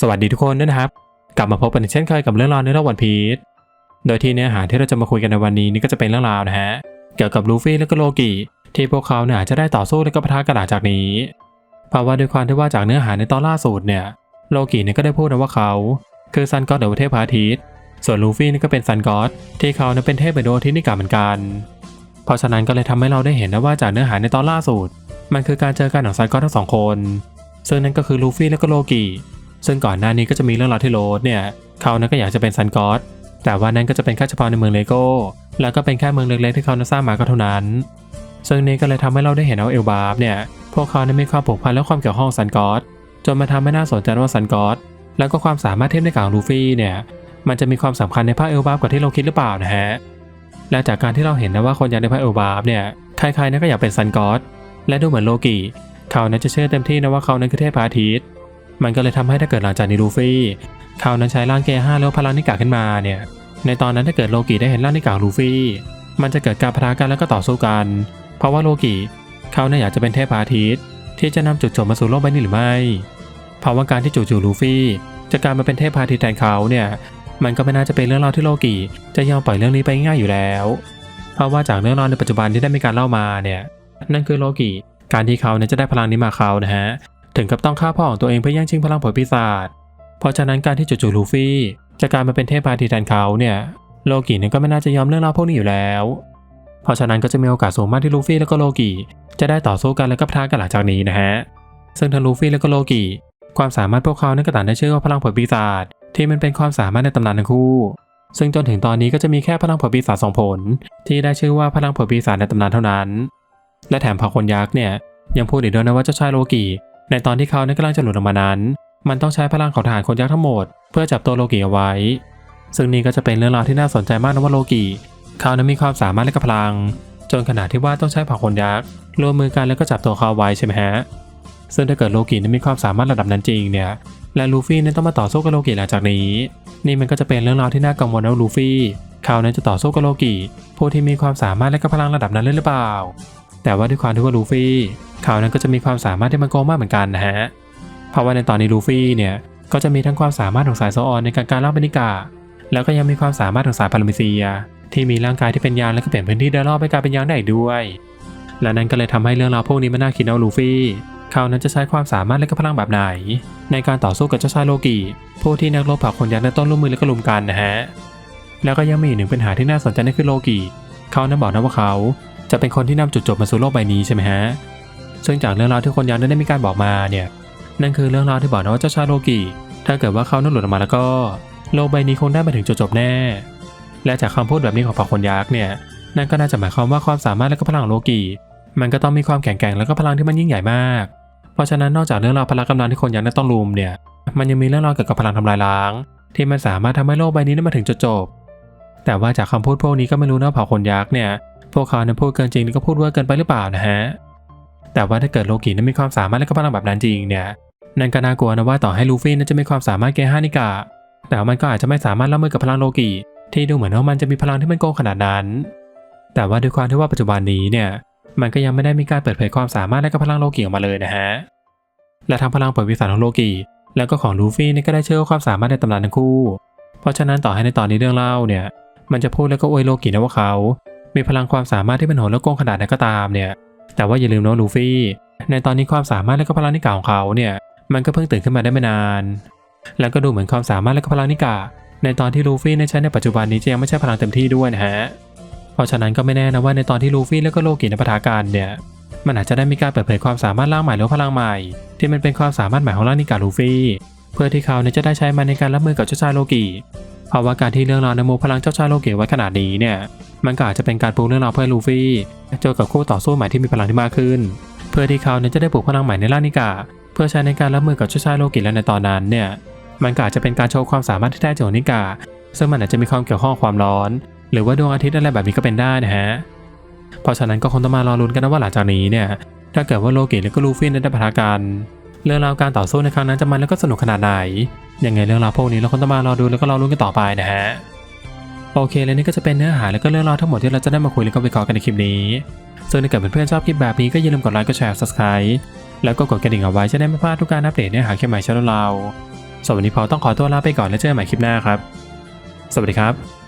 สวัสดีทุกคนด้วยนะครับ กลับมาพบกันอีกเช่นเคยกับเรื่องราวในโลกวันพีชโดยที่เนื้อหาที่เราจะมาคุยกันในวันนี้นี่ก็จะเป็นเรื่องราวนะฮะเกี่ยวกับลูฟี่และก็โลกิที่พวกเขาเนี่ยจะได้ต่อสู้และก็ปะทะกันหลังจากนี้เพราะว่าด้วยความที่ว่าจากเนื้อหาในตอนล่าสุดเนี่ยโลกิเนี่ยก็ได้พูดนะว่าเขา คือซันก็อดหรือว่าเทพพระอาทิตส่วนลูฟี่นี่ก็เป็นซันก็อดที่เขาเนี่ยเป็นเทพเป็นดทิตย์นิกาเหมือนกัน เพราะฉะนั้นก็เลยทำให้เราได้เห็นนะว่าจากเนื้อหาในตอนล่าสุดมันคือการเจอกันของซันก็อดทั้งสองคนซึ่งนั่นก็คือลูฟี่และก็โลกิ ซึ่งก่อนหน้านี้ก็จะมีเรื่องราวที่โรสเนี่ยเขานั้นก็อยากจะเป็นซันกอดแต่ว่านั้นก็จะเป็นแค่เฉพาะในเมืองเลโก้ แล้วก็เป็นแค่เมืองเล็กๆที่เขานั้นสร้างมาก็เท่านั้น ซึ่งนี่ก็เลยทำให้เราได้เห็นเอาเอลบาร์ฟเนี่ยพวกเขานั้นมีความผูกพันและความเกี่ยวข้องซันกอดจนมาทำให้น่าสนใจว่าซันกอดแล้วก็ความสามารถเทียบในกับลูฟี่เนี่ยมันจะมีความสำคัญในภาคเอลบาร์ฟกว่าที่เราคิดหรือเปล่านะฮะและจากการที่เราเห็นนะว่าคนอยากในภาคเอลบาร์ฟเนี่ยใครๆนั้นก็อยากเป็นซันกอดและดูเหมือนโลกิเขานั้นจะเชื่อเต็มที่นะว่าเขานั้นคือเทพพระอาทิตย์ มันก็เลยทำให้ถ้าเกิดหลังจากนี้ลูฟี่เขานั้นใช้ร่างเกห้าแล้วพลังนิกาขึ้นมาเนี่ยในตอนนั้นถ้าเกิดโลกิได้เห็นร่างนิกาลูฟี่ มันจะเกิดการพะทะกันแล้วก็ต่อสู้กัน เพราะว่าโลกิเขาเนี่ยอยากจะเป็นเทพพระอาทิตย์ ที่จะนำจุดจบมาสู่โลกใบนี้หรือไม่ เพราะว่าการที่จู่ๆลูฟี่ จะกลายมาเป็นเทพพระอาทิตย์แทนเขาเนี่ยมันก็ไม่น่าจะเป็นเรื่องราวที่โลกิจะยอมปล่อยเรื่องนี้ไปง่ายอยู่แล้ว เพราะว่าจากเรื่องราวในปัจจุบันที่ได้มีการเล่ามาเนี่ยนั่นคือโลกิการที่เขาเนี่ยจะได้พลังนี้มาเขานะฮะ ถึงกับต้องฆ่าพ่อของตัวเองเพื่อแย่งชิงพลังผลปีศาจ เพราะฉะนั้นการที่จู่ๆลูฟี่จะกลายมาเป็นเทพพาทีแทนเขาเนี่ยโลกิเนี่ยก็ไม่น่าจะยอมเรื่องราวพวกนี้อยู่แล้ว เพราะฉะนั้นก็จะมีโอกาสสูงมากที่ลูฟี่แล้วก็โลกิจะได้ต่อสู้กันแล้วก็พะทะกันหลังจากนี้นะฮะ ซึ่งทั้งลูฟี่แล้วก็โลกิความสามารถพวกเขาเนี่ยก็ต่างได้ชื่อว่าพลังผลปีศาจที่มันเป็นความสามารถในตำนานทั้งคู่ ซึ่งจนถึงตอนนี้ก็จะมีแค่พลังผลปีศาจสองผล ที่ได้ชื่อว่าพลังผลปีศาจในตำนานเท่านั้น และแถมพาคนยักษ์เนี่ยยังพูดอีกด้วยนะว่าเจ้าชายโลกิ ในตอนที่เขาเนี่ยกำลังจะหลุดออกมานั้น มันต้องใช้พลังของทหารคนยักษ์ทั้งหมด เพื่อจับตัวโลกิเอาไว้ ซึ่งนี่ก็จะเป็นเรื่องราวที่น่าสนใจมากนะว่าโลกิเขานั้นมีความสามารถและก็พลัง จนขนาดที่ว่าต้องใช้ผ่าคนยักษ์ร่วมมือกันแล้วก็จับตัวเขาไว้ใช่ไหมฮะซึ่งถ้าเกิดโลกินั้นมีความสามารถระดับนั้นจริงเนี่ยและลูฟี่นั้นต้องมาต่อสู้กับโลกิหลังจากนี้ นี่มันก็จะเป็นเรื่องราวที่น่ากังวลนะลูฟี่เขานั้นจะต่อสู้กับโลกิผู้ที่มีความสามารถและก็พลังระดับนั้นเลยหรือเปล่า แต่ว่าด้วยความที่ว่าลูฟี่เขานั้นก็จะมีความสามารถที่มันโกงมากเหมือนกันนะฮะ เพราะว่าในตอนนี้ลูฟี่เนี่ยก็จะมีทั้งความสามารถของสายโซออนในการการล่าบรรนิกาศแล้วก็ยังมีความสามารถของสายพารามิเซีย ที่มีร่างกายที่เป็นยานและก็เปลี่ยนพื้นที่โดยรอบไปกลายเป็นยานได้ด้วย และนั่นก็เลยทำให้เรื่องราวพวกนี้มันน่าคิดเอาลูฟี่เขานั้นจะใช้ความสามารถและก็พลังแบบไหน ในการต่อสู้กับเจ้าชายโลกิผู้ที่นักรบเผ่าคนยักษ์ในต้นร่วมมือและก็ลุมกันนะฮะแล้วก็ยังมีอีกหนึ่งปัญหาที่น่าสนใจนั่นคือโลกิเขานั้นบอกนะว่าเขา จะเป็นคนที่นำจุดจบมาสู่โลกใบนี้ใช่ไหมฮะ ซึ่งจากเรื่องราวที่คนยักษ์นั้นได้มีการบอกมาเนี่ย นั่นคือเรื่องราวที่บอกนะว่าเจ้าชาโลกิถ้าเกิดว่าเขานั้นหลุดออกมาแล้วก็ โลกใบนี้คงได้มาถึงจุดจบแน่ และจากคำพูดแบบนี้ของเผ่าคนยักษ์เนี่ย นั่นก็น่าจะหมายความว่าความสามารถและก็พลังโลกิมันก็ต้องมีความแข็งแกร่งและก็พลังที่มันยิ่งใหญ่มาก เพราะฉะนั้นนอกจากเรื่องราวพลังกำลังที่คนยักษ์นั้นต้องลุมเนี่ย มันยังมีเรื่องราวเกี่ยวกับพลังทำลายล้าง ที่มันสามารถทำให้โลกใบนี้ได้มาถึงจุดจบ แต่ว่าจากคำพูดพวกนี้ก็ไม่รู้นะเผ่าคนยักษ์เนี่ย พวกเขานั้นพูดเกินจริงหรือก็พูดเวอร์เกินไปหรือเปล่านะฮะ แต่ว่าถ้าเกิดโลกินั้นมีความสามารถและก็พลังแบบนั้นจริงเนี่ยนั่นก็น่ากลัวนะว่าต่อให้ลูฟี่นั้นจะมีความสามารถเกห้านิกาแต่มันก็อาจจะไม่สามารถรับมือกับพลังโลกิที่ดูเหมือนว่ามันจะมีพลังที่มันโกงขนาดนั้น แต่ว่าด้วยความที่ว่าปัจจุบันนี้เนี่ยมันก็ยังไม่ได้มีการเปิดเผยความสามารถและก็พลังโลกิออกมาเลยนะฮะ และทั้งพลังเปิดวิสัยของโลกิแล้วก็ของลูฟี่นี่ก็ได้เชื่อว่าความสามารถในตำนานทั้งคู่ เพราะฉะนั้นต่อให้ในตอนนี้เรื่องเล่าเนี่ย มันจะพูดแล้วก็อวยโลกินะว่าเขา มีพลังความสามารถที่เป็นโหดและโกงขนาดไหนก็ตามเนี่ย แต่ว่าอย่าลืมนะลูฟี่ ในตอนนี้ความสามารถและก็พลังนิกาของเขาเนี่ย มันก็เพิ่งตื่นขึ้นมาได้ไม่นาน แล้วก็ดูเหมือนความสามารถและก็พลังนิกา ในตอนที่ลูฟี่ในใช้ในปัจจุบันนี้จะยังไม่ใช่พลังเต็มที่ด้วยนะฮะ เพราะฉะนั้นก็ไม่แน่นะว่าในตอนที่ลูฟี่แล้วก็โลกิในปะทะกันเนี่ย มันอาจจะได้มีการเปิดเผยความสามารถร่างใหม่หรือพลังใหม่ ที่มันเป็นความสามารถใหม่ของร่างนิกาลูฟี่ เพื่อที่เขาเนี่ยจะได้ใช้มันในการรับมือกับเจ้าชายโลกิ เพราะว่าการที่เรื่องราวในโมพลังเจ้าชายโลเกิไว้ขนาดนี้เนี่ยมันก็อาจจะเป็นการปูเรื่องราวเพื่อลูฟี่เจอกับคู่ต่อสู้ใหม่ที่มีพลังที่มากขึ้น เพื่อที่เขาเนี่ยจะได้ปลูกพลังใหม่ในร่านิกา เพื่อใช้ในการรับมือกับเจ้าชายโลเกิและในตอนนั้นเนี่ยมันก็อาจจะเป็นการโชว์ความสามารถที่แท้จริงของนิกา ซึ่งมันอาจจะมีความเกี่ยวข้องความร้อน หรือว่าดวงอาทิตย์อะไรแบบนี้ก็เป็นได้นะฮะเพราะฉะนั้นก็คงต้องมารอลุ้นกันนะว่าหลังจากนี้เนี่ยถ้าเกิดว่าโลเกิและก็ลูฟี่ได้ปะทะกัน เรื่องราวการต่อสู้ในครั้งนั้นจะมันแล้วก็สนุกขนาดไหน ยังไงเรื่องราวพวกนี้เราคงต้องมารอดูแล้วก็รอลุ้นกันต่อไปนะฮะ โอเคและนี่ก็จะเป็นเนื้อหาและก็เรื่องราวทั้งหมดที่เราจะได้มาคุยและก็วิเคราะห์กันในคลิปนี้ ซึ่งถ้าเกิดเพื่อนๆชอบคลิปแบบนี้ก็อย่าลืมกดไลค์กดแชร์ subscribe แล้วก็กดกระดิ่งเอาไว้จะได้ไม่พลาดทุกการอัปเดตเนื้อหาคลิปใหม่ช่องเราสวันนี้พอต้องขอตัวลาไปก่อนแล้วเจอกันใหม่คลิปหน้าครับ สวัสดีครับ